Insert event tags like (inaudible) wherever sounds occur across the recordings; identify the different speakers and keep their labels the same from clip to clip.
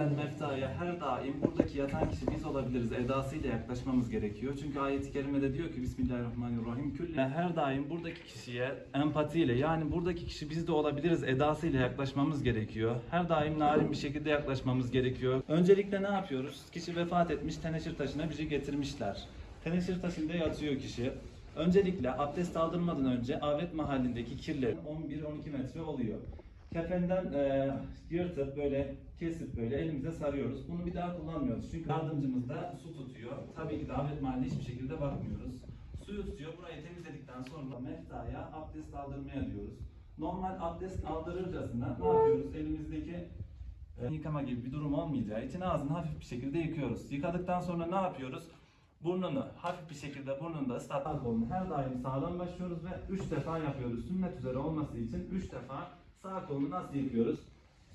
Speaker 1: verilen meftaya her daim buradaki yatan kişi biz olabiliriz edasıyla yaklaşmamız gerekiyor. Çünkü ayet-i kerimede diyor ki Bismillahirrahmanirrahim külle her daim buradaki kişiye empatiyle yani buradaki kişi biz de olabiliriz edasıyla yaklaşmamız gerekiyor. Her daim narin bir şekilde yaklaşmamız gerekiyor. Öncelikle ne yapıyoruz? Kişi vefat etmiş teneşir taşına bizi getirmişler. Teneşir taşında yatıyor kişi. Öncelikle abdest aldırmadan önce avet mahallindeki kirler 11-12 metre oluyor. Kefenden e, yırtıp böyle kesip böyle elimize sarıyoruz. Bunu bir daha kullanmıyoruz. Çünkü yardımcımız da su tutuyor. Tabii ki de avet mahalline hiçbir şekilde bakmıyoruz. Suyu tutuyor. Burayı temizledikten sonra meftaya abdest aldırmaya diyoruz. Normal abdest aldırırcasına ne yapıyoruz? Elimizdeki e, yıkama gibi bir durum olmayacağı için ağzını hafif bir şekilde yıkıyoruz. Yıkadıktan sonra ne yapıyoruz? Burnunu hafif bir şekilde burnunda ıslatmak kolunu her daim sağdan başlıyoruz ve 3 defa yapıyoruz. Sünnet üzere olması için 3 defa sağ kolunu nasıl yıkıyoruz?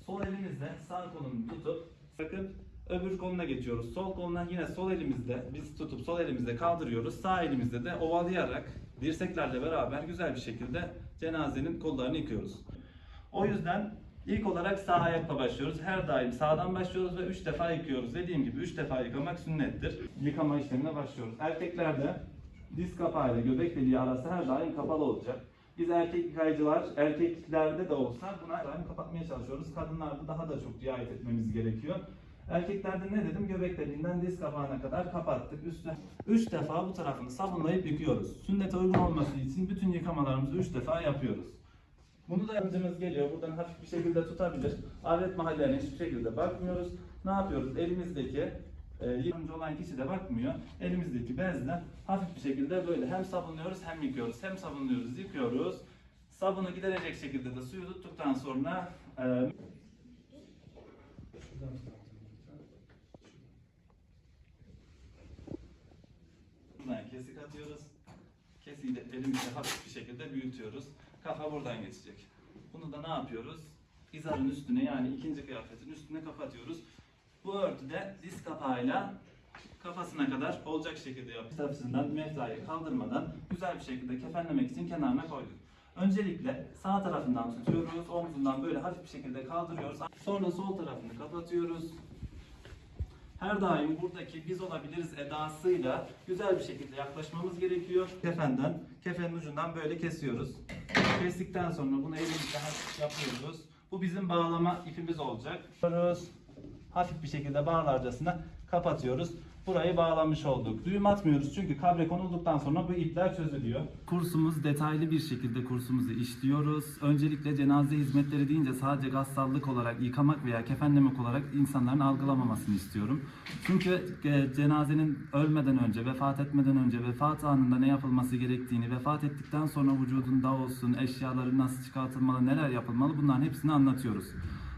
Speaker 1: Sol elimizle sağ kolunu tutup bırakıp öbür koluna geçiyoruz. Sol koluna yine sol elimizde biz tutup sol elimizde kaldırıyoruz. Sağ elimizde de ovalayarak dirseklerle beraber güzel bir şekilde cenazenin kollarını yıkıyoruz. O yüzden ilk olarak sağ ayakla başlıyoruz. Her daim sağdan başlıyoruz ve 3 defa yıkıyoruz. Dediğim gibi 3 defa yıkamak sünnettir. Yıkama işlemine başlıyoruz. Erkeklerde diz kapağı ile göbek deliği arası her daim kapalı olacak. Biz erkek yıkayıcılar, erkeklerde de olsa buna daim kapatmaya çalışıyoruz. Kadınlarda daha da çok riayet etmemiz gerekiyor. Erkeklerde ne dedim? Göbek deliğinden diz kapağına kadar kapattık. Üstüne 3 defa bu tarafını sabunlayıp yıkıyoruz. Sünnete uygun olması için bütün yıkamalarımızı 3 defa yapıyoruz. Bunu da yardımcımız geliyor. Buradan hafif bir şekilde tutabilir. Alet mahallelerine hiçbir şekilde bakmıyoruz. Ne yapıyoruz? Elimizdeki e, olan kişi de bakmıyor. Elimizdeki bezle hafif bir şekilde böyle hem sabunluyoruz hem yıkıyoruz. Hem sabunluyoruz, yıkıyoruz. Sabunu giderecek şekilde de suyu tuttuktan sonra e, buradan kesik atıyoruz. Kesiyi de elimizle hafif bir şekilde büyütüyoruz. Kafa buradan geçecek. Bunu da ne yapıyoruz? İzarın üstüne yani ikinci kıyafetin üstüne kapatıyoruz. Bu örtüde diz kapağıyla kafasına kadar olacak şekilde yapıyoruz. Tepsinden meftayı kaldırmadan güzel bir şekilde kefenlemek için kenarına koyduk. Öncelikle sağ tarafından tutuyoruz, omzundan böyle hafif bir şekilde kaldırıyoruz. Sonra sol tarafını kapatıyoruz. Her daim buradaki biz olabiliriz edasıyla güzel bir şekilde yaklaşmamız gerekiyor. Kefenden, kefenin ucundan böyle kesiyoruz. Kestikten sonra bunu elimizle yapıyoruz. Bu bizim bağlama ipimiz olacak. Yapıyoruz. Hafif bir şekilde bağlarcasına kapatıyoruz. Burayı bağlamış olduk. Düğüm atmıyoruz çünkü kabre konulduktan sonra bu ipler çözülüyor. Kursumuz detaylı bir şekilde kursumuzu işliyoruz. Öncelikle cenaze hizmetleri deyince sadece gassallık olarak yıkamak veya kefenlemek olarak insanların algılamamasını istiyorum. Çünkü e, cenazenin ölmeden önce, vefat etmeden önce, vefat anında ne yapılması gerektiğini, vefat ettikten sonra vücudunda olsun, eşyaları nasıl çıkartılmalı, neler yapılmalı bunların hepsini anlatıyoruz.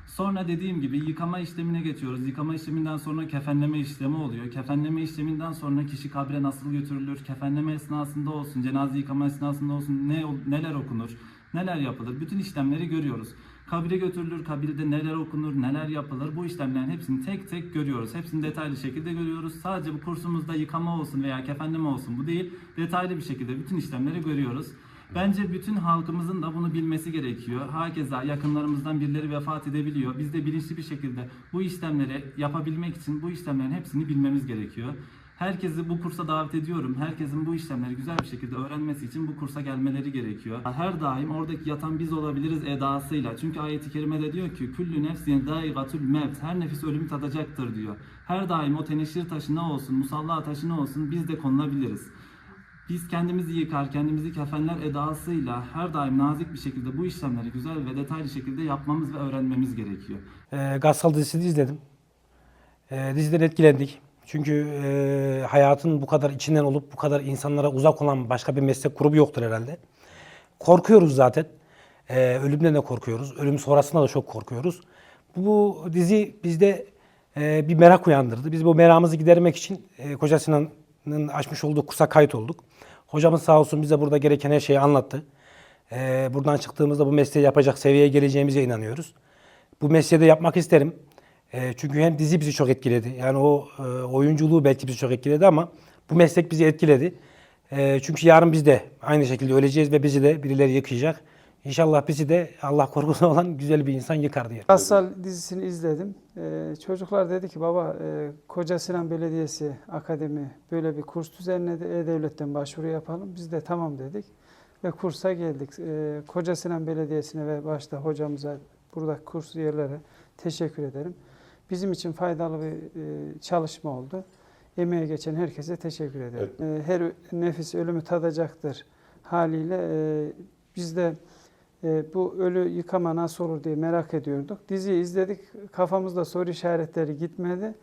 Speaker 1: Sonra dediğim gibi yıkama işlemine geçiyoruz. Yıkama işleminden sonra kefenleme işlemi oluyor. Kefenleme işleminden sonra kişi kabre nasıl götürülür? Kefenleme esnasında olsun, cenaze yıkama esnasında olsun ne neler okunur? Neler yapılır? Bütün işlemleri görüyoruz. Kabire götürülür, kabirde neler okunur, neler yapılır? Bu işlemlerin hepsini tek tek görüyoruz. Hepsini detaylı şekilde görüyoruz. Sadece bu kursumuzda yıkama olsun veya kefenleme olsun bu değil. Detaylı bir şekilde bütün işlemleri görüyoruz. Bence bütün halkımızın da bunu bilmesi gerekiyor. Hakeza yakınlarımızdan birileri vefat edebiliyor. Biz de bilinçli bir şekilde bu işlemleri yapabilmek için bu işlemlerin hepsini bilmemiz gerekiyor. Herkesi bu kursa davet ediyorum. Herkesin bu işlemleri güzel bir şekilde öğrenmesi için bu kursa gelmeleri gerekiyor. Her daim oradaki yatan biz olabiliriz edasıyla. Çünkü ayeti kerimede diyor ki küllü nefsin daigatul mevt. Her nefis ölümü tadacaktır diyor. Her daim o teneşir taşı ne olsun, musalla taşı ne olsun biz de konulabiliriz. Biz kendimizi yıkar, kendimizi kefenler edasıyla her daim nazik bir şekilde bu işlemleri güzel ve detaylı şekilde yapmamız ve öğrenmemiz gerekiyor.
Speaker 2: E, Gassal dizisini izledim. E, diziden etkilendik. Çünkü e, hayatın bu kadar içinden olup bu kadar insanlara uzak olan başka bir meslek grubu yoktur herhalde. Korkuyoruz zaten. E, ölümden de korkuyoruz. Ölüm sonrasında da çok korkuyoruz. Bu dizi bizde e, bir merak uyandırdı. Biz bu merakımızı gidermek için e, Koca Sinan'ın açmış olduğu kursa kayıt olduk. Hocamız sağ olsun bize burada gereken her şeyi anlattı. E, buradan çıktığımızda bu mesleği yapacak seviyeye geleceğimize inanıyoruz. Bu mesleği de yapmak isterim. E, çünkü hem dizi bizi çok etkiledi. Yani o e, oyunculuğu belki bizi çok etkiledi ama bu meslek bizi etkiledi. E, çünkü yarın biz de aynı şekilde öleceğiz ve bizi de birileri yıkayacak. İnşallah bizi de Allah korkusu (laughs) olan güzel bir insan yıkar diye.
Speaker 3: Gassal dizisini izledim. Ee, çocuklar dedi ki baba e, Koca Sinan Belediyesi Akademi böyle bir kurs düzenledi. E-Devlet'ten başvuru yapalım. Biz de tamam dedik ve kursa geldik. Ee, Koca Sinan Belediyesi'ne ve başta hocamıza buradaki kurs yerlere teşekkür ederim. Bizim için faydalı bir e, çalışma oldu. Emeğe geçen herkese teşekkür ederim. Ee, her nefis ölümü tadacaktır haliyle e, biz de e, bu ölü yıkama nasıl olur diye merak ediyorduk. Diziyi izledik, kafamızda soru işaretleri gitmedi.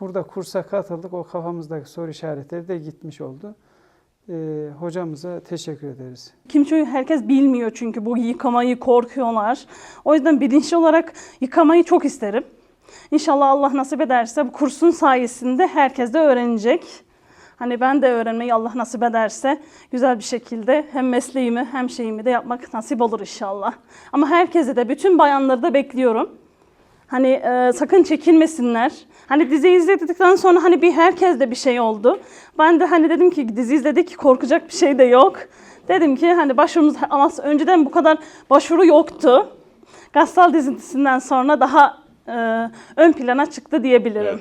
Speaker 3: Burada kursa katıldık, o kafamızdaki soru işaretleri de gitmiş oldu. E, hocamıza teşekkür ederiz.
Speaker 4: Kimse herkes bilmiyor çünkü bu yıkamayı korkuyorlar. O yüzden bilinçli olarak yıkamayı çok isterim. İnşallah Allah nasip ederse bu kursun sayesinde herkes de öğrenecek. Hani ben de öğrenmeyi Allah nasip ederse güzel bir şekilde hem mesleğimi hem şeyimi de yapmak nasip olur inşallah. Ama herkese de bütün bayanları da bekliyorum. Hani e, sakın çekinmesinler. Hani dizi izledikten sonra hani bir herkes de bir şey oldu. Ben de hani dedim ki dizi izledik korkacak bir şey de yok. Dedim ki hani başvurumuz ama önceden bu kadar başvuru yoktu. Gassal dizisinden sonra daha e, ön plana çıktı diyebilirim.